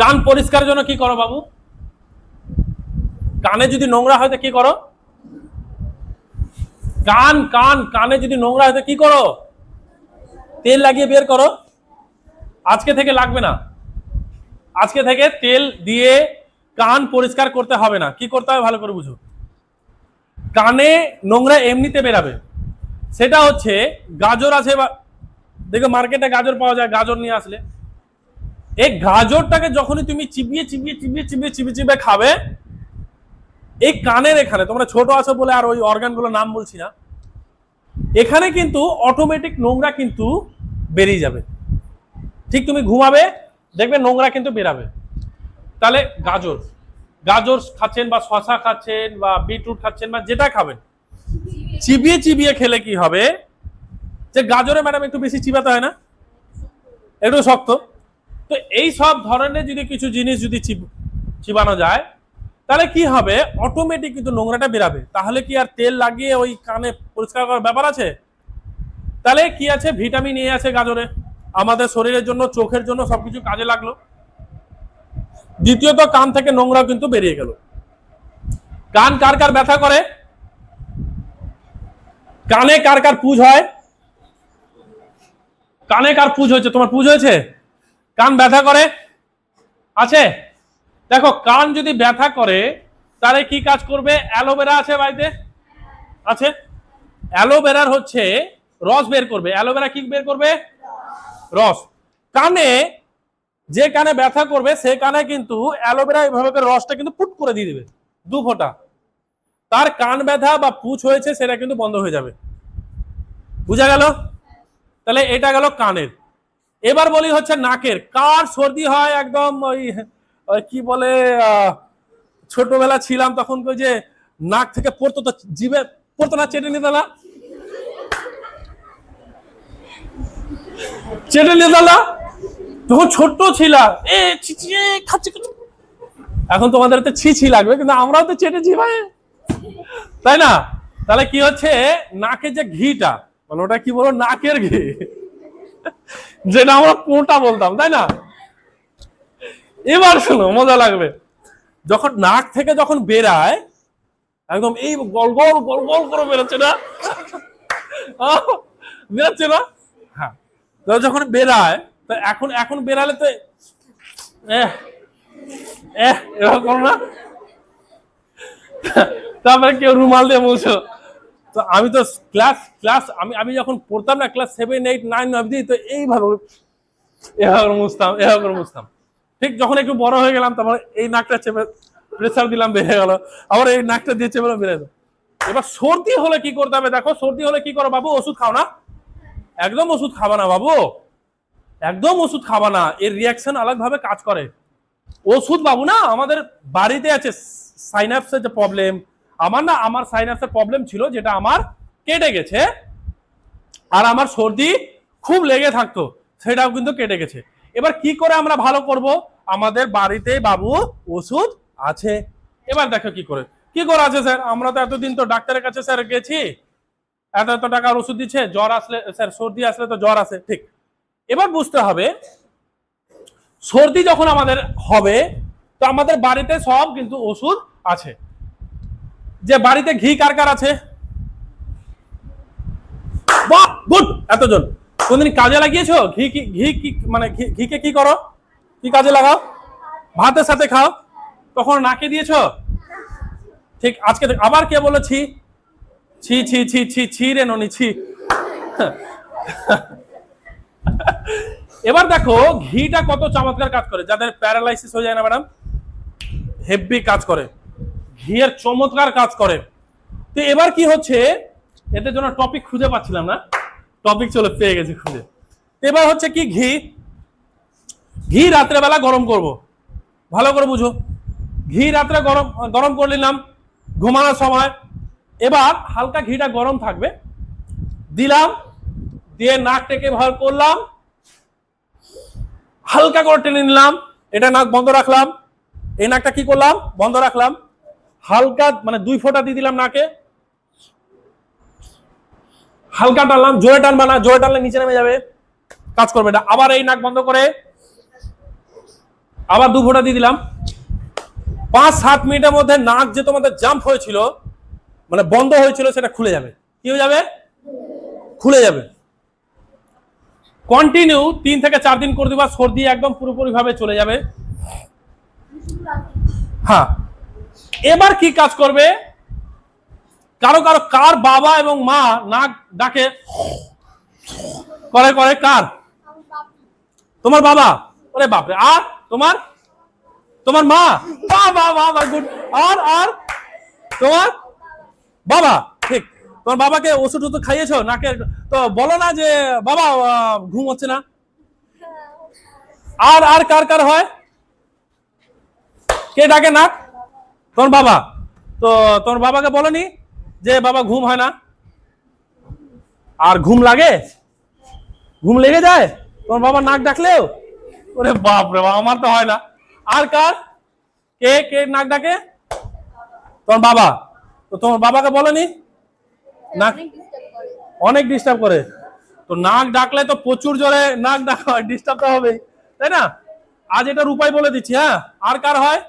কান পরিষ্কারের জন্য কি করো বাবু? কানে যদি নোংরা হয় তো কি করো? কান কান, কানে যদি নোংরা হয় তো কি করো? তেল লাগিয়ে বের করো। আজকে থেকে লাগবে না। আজকে থেকে তেল দিয়ে কান পরিষ্কার করতে হবে না। কি করতে হবে ভালো করে বুঝো। কানে নোংরা এমনিতে বেরাবে। সেটা হচ্ছে গাজর আছে বা দেখো মার্কেটে গাজর পাওয়া যায়, গাজর নিয়ে আসলে। এই গাজরটাকে যখনই তুমি চিবিয়ে চিবিয়ে চিবিয়ে চিবিয়ে চিবিয়ে চিবিয়ে খাবে, এই কানের এখানে, তোমরা ছোট আছো বলে আর ওই অর্গানগুলোর নাম বলছি না, এখানে কিন্তু অটোমেটিক নোংরা কিন্তু বেরিয়ে যাবে। ঠিক তুমি ঘুমাবে, দেখবে নোংরা কিন্তু বেরাবে। তাহলে গাজর গাজর খাচ্ছেন বা শশা খাচ্ছেন বা বিটরুট খাচ্ছেন বা যেটা খাবেন, চিবিয়ে চিবিয়ে খেলে কি হবে? যে গাজরে ম্যাডাম একটু বেশি চিবাতে হয় না? একটু শক্ত। তো এই সব ধরনের যদি কিছু জিনিস যদি চিবানো যায়, তাহলে কি হবে? অটোমেটিক কিন্তু নোংরাটা বেরাবে। তাহলে কি আর তেল লাগিয়ে ওই কানে পরিষ্কার করার ব্যাপার আছে? তাহলে কি আছে? ভিটামিন এ আছে গাজরে। আমাদের শরীরের জন্য, চোখের জন্য সবকিছু কাজে লাগল। দ্বিতীয়ত, কান থেকে নোংরা কিন্তু বেরিয়ে গেল। কান কার কার ব্যথা করে? কানে কার কার পুজ হয়? কানে কার পুজ হয়েছে? তোমার পুজ হয়েছে? কান ব্যথা করে? আছে? দেখো, কান যদি ব্যথা করে, তাহলে কি কাজ করবে? অ্যালোভেরা আছে বাড়িতে? আছে? অ্যালোভেরার হচ্ছে রস বের করবে। অ্যালোভেরা কি বের করবে? রস। কানে যে কানে ব্যথা করবে, সে কানে কিন্তু অ্যালোভেরা এভাবে রসটা কিন্তু পুট করে দিয়ে দিবে, দু ফোঁটা। তার কান ব্যথা বা পুছ হয়েছে, সেটা কিন্তু বন্ধ হয়ে যাবে। বুঝা গেল? তাহলে এটা গেল কানের। এবার বলি হচ্ছে নাকের, কার সর্দি হয় একদম ওই কি বলে ছোটবেলা ছিলাম তখন ওই যে নাক থেকে পড়তো তো জিভে, পড়তো না, চেটে নিতে না? চেটে নিতে না? তখন ছোট্ট ছিলাম। এ খাচ্ছি। এখন তোমাদের তো ছি ছি লাগবে, কিন্তু আমরাও তো চেটেছি ভাই। তাই না? তাহলে কি হচ্ছে? নাকের যে ঘিটা মানে ওটা কি বলো নাকের ঘি। যেটা আমরা কোনটা বলতাম, তাই না? এবার শোনো, মজা লাগবে। যখন নাক থেকে যখন বেরায়, একদম এই গল গল গল গল করে বেরোচ্ছে না? বেরোচ্ছে না? হ্যাঁ। যখন বেরায়, তো এখন এখন বেরালে তো এরকম না? তারপরে কেউ রুমাল দিয়ে বলছো তো আমি তো ক্লাস ক্লাস আমি আমি যখন পড়তাম না ক্লাস সেভেন এইট নাইন অবধি, তো এইভাবে এভাবে মুছতাম, এভাবে করে মুছতাম। ঠিক যখন একটু বড় হয়ে গেলাম তারপর এই নাকটা চেপে প্রেসার দিলাম, বেড়ে গেল। আবার এই নাকটা দিয়ে চেপে বেড়ে গেল। এবার সর্দি হলে কি করতে হবে? দেখো, সর্দি হলে কি করো বাবু? ওষুধ খাও না। একদম ওষুধ খাবা না বাবু। একদম ওষুধ খাবা না। এর রিয়াকশন আলাদভাবে কাজ করে। ওষুধ বাবু না, আমাদের বাড়িতে আছে সাইনাপসের যে প্রবলেম আমার না, আমার সাইনাপসের প্রবলেম ছিল, যেটা আমার কেটে গেছে। আর আমার সর্দি খুব লেগে থাকতো, সেটাও কিন্তু কেটে গেছে। এবার কি করে আমরা ভালো করব? আমাদের বাড়িতে বাবু ওষুধ আছে। এবার দেখো কি করে। কি করে আছে স্যার? আমরা তো এতদিন তো ডাক্তারের কাছে স্যার গেছি। এত এত টাকার ওষুধ দিচ্ছে, জ্বর আসলে, স্যার, সর্দি আসলে তো জ্বর আসে ঠিক। এবার বুঝতে হবে, সর্দি যখন আমাদের হবে, তো আমাদের বাড়িতে সব কিন্তু ওষুধ আছে। যে বাড়িতে ঘি কার কার আছে? বাহ, গুড, এতজন। কোনদিন কাজে লাগিয়েছো? ঘি কি ঘি কি মানে ঘি- ঘিকে কি করো? কি কাজে লাগাও? ভাতের সাথে খাও? কখনো নাকে দিয়েছ? ঠিক, আজকে আবার কে বলেছি? ছি ছি ছি ছি ছি রে ননি, ছি। এবার দেখো, ঘিটা কত চমৎকার কাজ করে। যাদের প্যারালাইসিস হয়ে যায় না, ম্যাডাম, হেভি কাজ করে। ঘিয়ের চমৎকার কাজ করে। তো এবার কি হচ্ছে? এদের জন্য টপিক খুঁজে পাচ্ছিলাম না। টপিক চলে পেয়ে গেছি খুঁজে। এবার হচ্ছে কি ঘি? ঘি রাত্রেবেলা গরম করব। ভালো করে বুঝো। ঘি রাত্রে গরম গরম করে নিলাম, ঘুমানোর সময়। এবার হালকা ঘিটা গরম থাকবে। দিলাম, দিয়ে নাক টেকে ভালো করলাম। হালকা করে টেনে নিলাম। এটা নাক বন্ধ রাখলাম। এই নাকটা কি করলাম? বন্ধ রাখলাম। হালকা মানে দুই ফোঁটা দিয়ে দিলাম নাকে। হালকা টানলাম, জোরে টানবা না, জোরে টানলে নিচে নেমে যাবে। কাজ করবে না। আবার এই নাক বন্ধ করে আবার দু ফোঁটা দিয়ে দিলাম। পাঁচ, সাত মিনিটের মধ্যে নাক যে তোমাদের জাম্প হয়েছিল মানে বন্ধ হয়েছিল, সেটা খুলে যাবে। কি হয়ে যাবে? খুলে যাবে। কন্টিনিউ তিন থেকে চার দিন করে দিবা, সর্দি একদম পুরোপুরি ভাবে চলে যাবে। হ্যাঁ। এবার কি কাজ করবে? কারও কারও কার বাবা এবং মা নাক ডাকে, করে করে, কার? তোমার বাবা। ওরে বাপরে। আর তোমার? তোমার মা? বাহ বাহ গুড। আর আর? তোমার? বাবা। ঠিক। তোমার বাবাকে ওষুধ টষুধ খাইয়েছো? নাকে তো বলো না যে, বাবা ঘুম হচ্ছে না? আর আর কার কার হয়? কে ডাকে নাক? তোমার বাবা? তো তোমার বাবাকে বলনি যে বাবা ঘুম হয় না? আর ঘুম লাগে? ঘুম লেগে যায়? তোমার বাবা নাক ডাকলেও? ওরে বাপ রে বাপ আমার তো হয় না। আর কার? কে কে নাক ডাকে? তোমার বাবা। তো তোমার বাবাকে বলনি? নাক অনেক ডিস্টার্ব করে। তো নাক ডাকলে তো প্রচুর জোরে নাক ডাকা ডিস্টার্ব তো হবেই তাই না? আজ এটার উপায় বলে দিচ্ছি হ্যাঁ? আর কার হয়?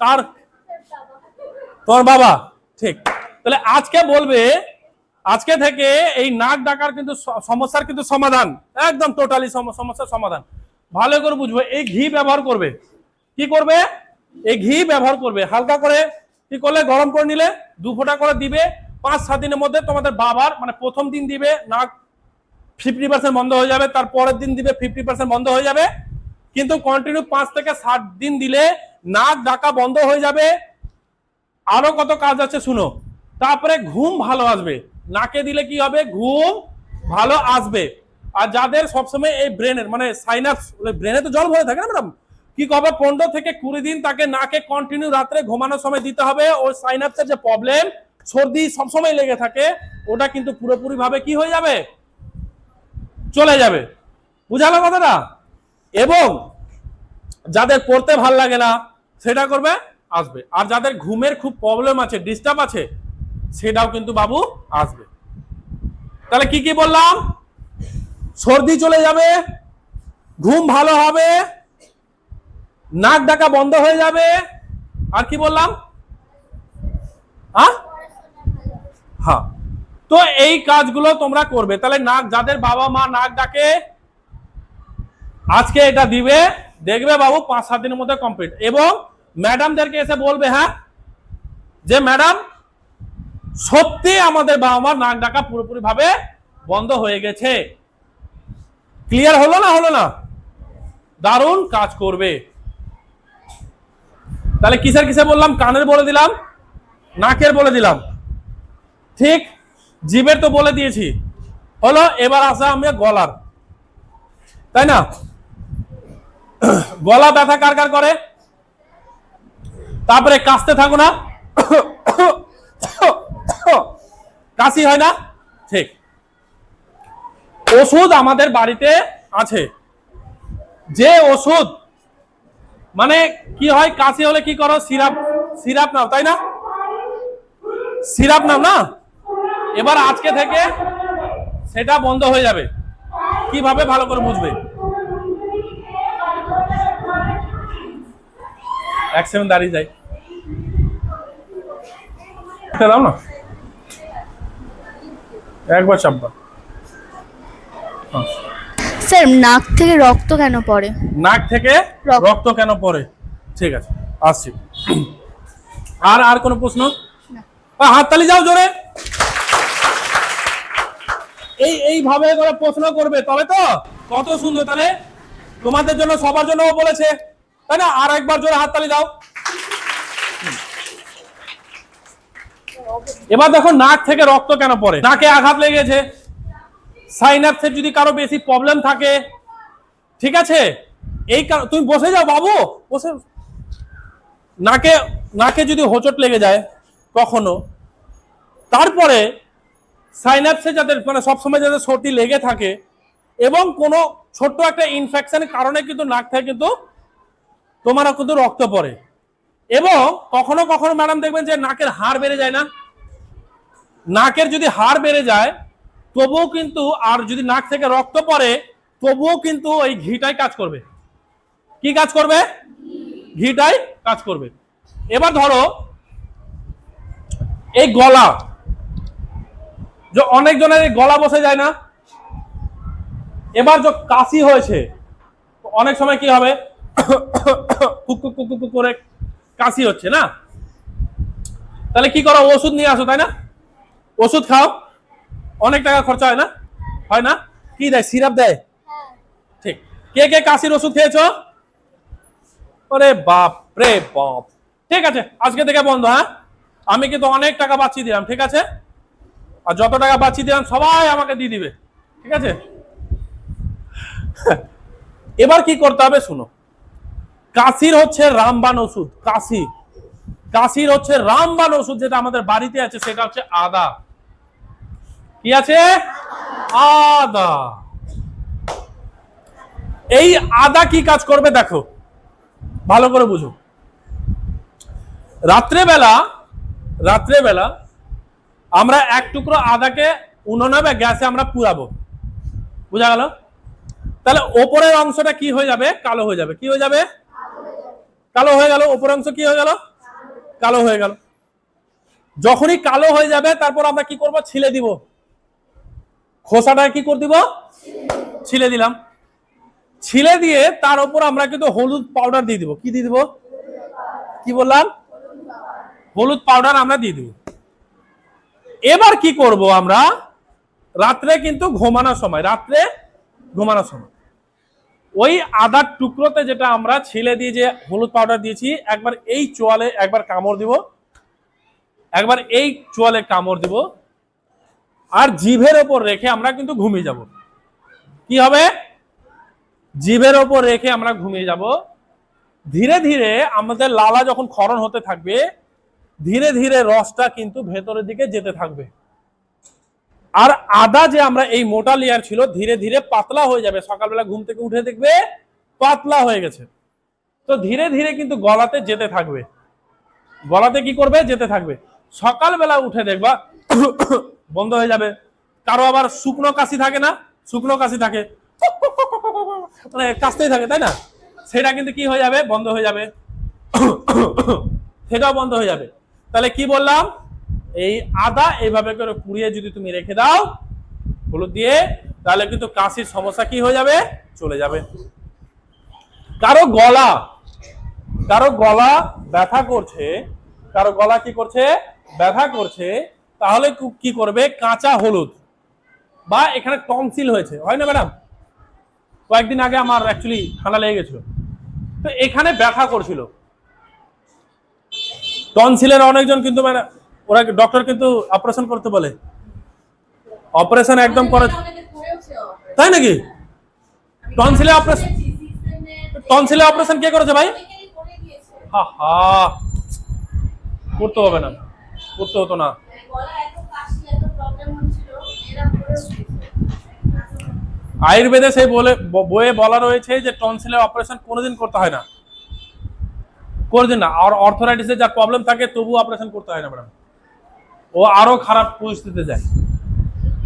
কার তোমার বাবা? ঠিক। তাহলে আজকে বলবে, আজকে থেকে এই নাক ডাকার কিন্তু সমস্যার কিন্তু সমাধান। একদম টোটালি সমস্যার সমাধান। ভালো করে বুঝবে, এই ঘি ব্যবহার করবে। কি করবে? এই ঘি ব্যবহার করবে। হালকা করে কি করলে? গরম করে নিলে, দু ফোঁটা করে দিবে। পাঁচ, সাত দিনের মধ্যে তোমাদের বাবার মানে প্রথম দিন দিবে, নাক ফিফটি পার্সেন্ট বন্ধ হয়ে যাবে, তার পরের দিন দিবে ফিফটি পার্সেন্ট বন্ধ হয়ে যাবে। কিন্তু কন্টিনিউ পাঁচ থেকে ষাট দিন দিলে নাক ডাকা বন্ধ হয়ে যাবে। আরও কত কাজ আছে শুনো। তারপরে ঘুম ভালো আসবে। নাকে দিলে কি হবে? ঘুম ভালো আসবে। আর যাদের সবসময় এই ব্রেনের মানে সাইনাস ব্রেনে তো জল ভরে থাকে না ম্যাডাম কি করবে? পনেরো থেকে কুড়ি দিন তাকে নাকে কন্টিনিউ রাত্রে ঘুমানোর সময় দিতে হবে। ওই সাইনাসের যে প্রবলেম সর্দি সবসময় লেগে থাকে, ওটা কিন্তু পুরোপুরি ভাবে কি হয়ে যাবে? চলে যাবে। বুঝালো কথাটা? এবং যাদের পড়তে ভালো লাগে না, সেটা করবে আসবে। আর যাদের ঘুমের খুব প্রবলেম আছে ডিস্টার্ব আছে, সেটাও কিন্তু বাবু আসবে। তাহলে কি কি বললাম? সর্দি চলে যাবে, ঘুম ভালো হবে, নাক ডাকা বন্ধ হয়ে যাবে, আর কি বললাম? হ্যাঁ? হ্যাঁ। তো এই কাজগুলো তোমরা করবে। তাহলে নাক, যাদের বাবা মা নাক ডাকে, আজকে এটা দিবে, দেখবে বাবু পাঁচ সাত দিনের মধ্যে কমপ্লিট এবং ম্যাডামদেরকে এসে বলবে হ্যাঁ যে ম্যাডাম, সত্যি আমাদের বাবা মার নাক ডাকা পুরোপুরি ভাবে বন্ধ হয়ে গেছে। ক্লিয়ার হলো না হলো না? দারুণ কাজ করবে। তাহলে কিসের কিসে বললাম? কানের বলে দিলাম, নাকের বলে দিলাম। ঠিক, জিভের তো বলে দিয়েছি। হলো, এবার আসা আমি গলার। তাই না? গলা ব্যথা কার কার করে? তারপরে কাশতে থাকো না। কাশি হয় না? ঠিক। ওষুধ আমাদের বাড়িতে আছে। যে ওষুধ মানে কি হয়, কাশি হলে কি করো, সিরাপ সিরাপ নাও, তাই না? সিরাপ নাও না? এবার আজকে থেকে সেটা বন্ধ হয়ে যাবে। কীভাবে ভালো করে বুঝবে? এক সেকেন্ড দাঁড়িয়ে যাই। এটা দাও না। একবার চাপবা। স্যার নাক থেকে রক্ত কেন পড়ে? নাক থেকে রক্ত। কেন পড়ে? ঠিক আছে আসছি। আর আর কোনো প্রশ্ন? আ, হাততালি যাও জোরে। এই এইভাবে করে প্রশ্ন করবে তবে তো কত সুন্দর তাহলে তোমাদের জন্য সবার জন্য বলেছে। তাই না? আর একবার জোরে হাততালি দাও। এবার দেখো নাক থেকে রক্ত কেন পড়ে? নাকে আঘাত লেগেছে। সাইনাসের যদি কারও বেশি প্রবলেম থাকে, ঠিক আছে? এই তুমি বসে যাও বাবু, বসে নাকে নাকে যদি হোঁচট লেগে যায় কখনো, তারপরে সাইনাপসে যাদের মানে সবসময় যাদের সর্দি লেগে থাকে এবং কোনো ছোট্ট একটা ইনফেকশনের কারণে কিন্তু নাক থেকে কিন্তু তোমারও কিন্তু রক্ত পড়ে। এবং কখনো কখনো ম্যাডাম দেখবেন যে নাকের হাড় বেড়ে যায় না। নাকের যদি হাড় বেড়ে যায়, তবুও কিন্তু, আর যদি নাক থেকে রক্ত পড়ে, তবুও কিন্তু ওই ঘিটাই কাজ করবে। কি কাজ করবে? ঘিটাই কাজ করবে। এবার ধরো, এই গলা, যে অনেকজনের এই গলা বসে যায় না। এবার যে কাশি হয়েছে, অনেক সময় কি হবে? কুক করে কাশি হচ্ছে না? তাহলে কি করো? ওষুধ নিয়ে আসো, তাই না? ওষুধ খাও। অনেক টাকা খরচা হয় না? হয় না? কি দেয়? সিরাপ দেয়? ঠিক। কে কে কাশির ওষুধ খেয়েছো? ওরে বাপ রে বাপ। ঠিক আছে আজকে থেকে বন্ধ হ্যাঁ? আমি কিন্তু অনেক টাকা বাঁচিয়ে দিলাম ঠিক আছে? আর যত টাকা বাঁচিয়ে দিলাম সবাই আমাকে দিয়ে দিবে ঠিক আছে? এবার কি করতে হবে শুনো। কাশির হচ্ছে রামবান ওষুধ কাশি। কাশির হচ্ছে রামবান ওষুধ যেটা আমাদের বাড়িতে আছে সেটা হচ্ছে আদা। কি আছে? আদা। এই আদা কি কাজ করবে দেখো। ভালো করে বুঝো। রাত্রেবেলা রাত্রেবেলা আমরা এক টুকরো আদাকে উনুনে বা গ্যাসে আমরা পুরাবো বুঝা গেল? তাহলে ওপরের অংশটা কি হয়ে যাবে? কালো হয়ে যাবে। কি হয়ে যাবে? কালো হয়ে গেল। ওপরের অংশ কি হয়ে গেল? কালো হয়ে গেল। যখনই কালো হয়ে যাবে, তারপর আমরা কি করব? ছিলে দিব। খোসাটা কি করে দিব? ছিলে দিলাম। ছিলে দিয়ে তার উপর আমরা কিন্তু হলুদ পাউডার দিয়ে দিব। কি দিয়ে দিব? কি বললাম? হলুদ পাউডার আমরা দিয়ে দিব। এবার কি করব আমরা? রাত্রে কিন্তু ঘুমানোর সময়, রাত্রে ঘুমানোর সময়। ওই আদার টুকরোতে যেটা আমরা ছিলে দিয়ে যে হলুদ পাউডার দিয়েছি, একবার এই চোয়ালে একবার কামড় দিব। একবার এই চোয়ালে কামড় দিব। আর জিভের ওপর রেখে আমরা কিন্তু ঘুমিয়ে যাব। কি হবে? জিভের ওপর রেখে আমরা ঘুমিয়ে যাব। ধীরে ধীরে আমাদের লালা যখন ক্ষরণ হতে থাকবে, ধীরে ধীরে রসটা কিন্তু ভেতরের দিকে যেতে থাকবে। আর আদা যে আমরা এই মোটা লেয়ার ছিল, ধীরে ধীরে পাতলা হয়ে যাবে। সকালবেলা ঘুম থেকে উঠে দেখবে পাতলা হয়ে গেছে। তো ধীরে ধীরে কিন্তু গলাতে যেতে থাকবে। গলাতে কি করবে? যেতে থাকবে। সকালবেলা উঠে দেখবা বন্ধ হয়ে যাবে। কারও আবার শুকনো কাশি থাকে না? শুকনো কাশি থাকে। মানে কাশতেই থাকে, তাই না? সেটা কিন্তু কি হয়ে যাবে? বন্ধ হয়ে যাবে। সেটাও বন্ধ হয়ে যাবে। তাহলে কি বললাম? এই আদা এইভাবে করে পুড়িয়ে যদি তুমি রেখে দাও, হলুদ দিয়ে, তাহলে কিন্তু কাশির সমস্যা কি হয়ে যাবে? চলে যাবে। কারও গলা কারও গলা ব্যথা করছে, কারও গলা কি করছে? ব্যথা করছে তাহলে কি করবে? কাঁচা হলুদ। বা এখানে টনসিল হয়েছে। হয় না, ম্যাডাম? কয়েকদিন আগে আমার অ্যাকচুয়ালি ঠান্ডা লেগে গেছিল। তো এখানে ব্যথা করছিল। টনসিলের অনেকজন কিন্তু মানে ওরা ডক্টর কিন্তু অপারেশন করতে বলে। অপারেশন একদম করে তাই নাকি? টনসিলে অপারেশন টনসিলে অপারেশন কে করেছে ভাই? হা হা। করতে হবে না। করতে হতো না। আয়ুর্বেদে সেই বলে বইয়ে বলা রয়েছে যে টনসিলে অপারেশন কোনোদিন করতে হয় না। কোনোদিন না। আর অর্থোরাইটিসে যা প্রবলেম থাকে তবু অপারেশন করতে হয় না ম্যাডাম ও আরও খারাপ পরিস্থিতিতে যায়।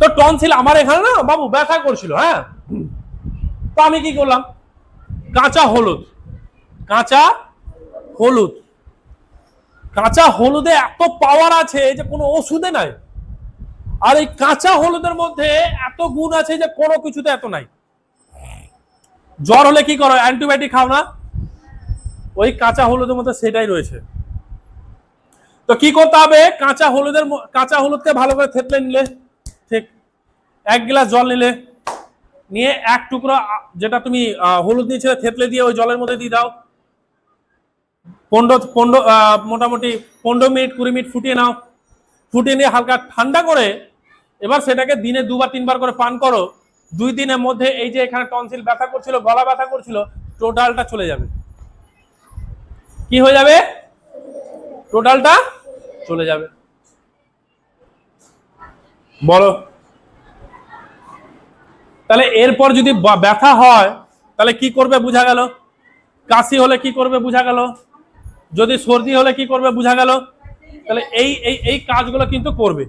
তো টনসিল আমার এখানে না, বাবু ব্যথা করছিল হ্যাঁ? তো আমি কি করলাম? কাঁচা হলুদ। কাঁচা হলুদ। কাঁচা হলুদে এত পাওয়ার আছে যে কোনো ওষুধে নাই। আর এই কাঁচা হলুদের মধ্যে এত গুণ আছে যে কোনো কিছুতে এত নাই। জ্বর হলে কি করো অ্যান্টিবায়োটিক খাও না? ওই কাঁচা হলুদের মধ্যে সেটাই রয়েছে। তো কি করতে হবে? কাঁচা হলুদের কাঁচা হলুদকে ভালো করে থেতলে নিলে, ঠিক, এক গ্লাস জল নিলে, নিয়ে এক টুকরো যেটা তুমি হলুদ নিয়েছিলে থেতলে দিয়ে ওই জলের মধ্যে দিয়ে দাও। পনেরো পনেরো মোটামুটি পনেরো মিনিট, কুড়ি মিনিট ফুটিয়ে নাও। ফুটিয়ে নিয়ে হালকা ঠান্ডা করে এবার সেটাকে দিনে দুবার, তিনবার করে পান করো। দুই দিনের মধ্যে এই যে এখানে টনসিল ব্যথা করছিল, গলা ব্যথা করছিল, টোটালটা চলে যাবে। কি হয়ে যাবে? টোটালটা চলে যাবে। বলো। তাহলে এরপর যদি ব্যথা হয়, তাহলে কি করবে? বোঝা গেল। কাশি হলে কি করবে? বোঝা গেল। যদি সর্দি হলে কি করবে? বোঝা গেল। তাহলে এই এই কাজগুলো কিন্তু করবে।